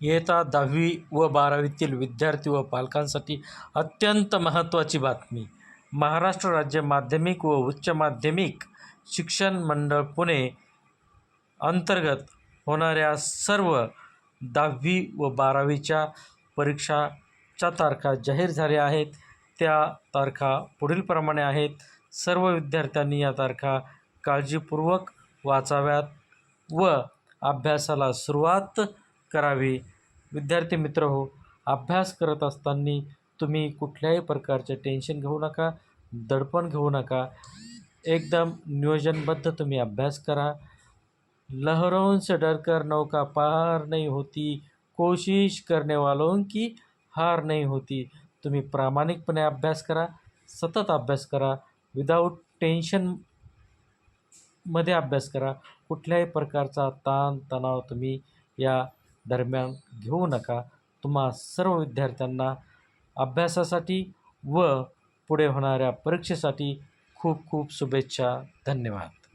इयत्ता दहावी व बारावीतील विद्यार्थी व पालकांसाठी अत्यंत महत्त्वाची बातमी. महाराष्ट्र राज्य माध्यमिक व उच्च माध्यमिक शिक्षण मंडळ पुणे अंतर्गत होणाऱ्या सर्व दहावी व बारावीच्या परीक्षाच्या तारखा जाहीर झाल्या आहेत. त्या तारखा पुढीलप्रमाणे आहेत. सर्व विद्यार्थ्यांनी या तारखा काळजीपूर्वक वाचाव्यात व अभ्यासाला सुरुवात करावे. विद्यार्थी मित्र हो अभ्यास करत असताना तुम्ही कुठल्याही प्रकारचे टेन्शन घेऊ नका दडपण घेऊ नका. एकदम नियोजनबद्ध तुम्ही अभ्यास करा. लहरों से डरकर नौका पार नहीं होती. कोशिश करने वालों की हार नहीं होती. तुम्ही प्रामाणिकपणे अभ्यास करा सतत अभ्यास करा. विदाऊट टेन्शनमध्ये अभ्यास करा. कुठल्याही प्रकारचा ताण तणाव तुम्ही या दरम्यान घेऊ नका. तुम्हा सर्व विद्यार्थ्यांना अभ्यासासाठी व पुढे होणाऱ्या परीक्षेसाठी खूप खूप शुभेच्छा. धन्यवाद.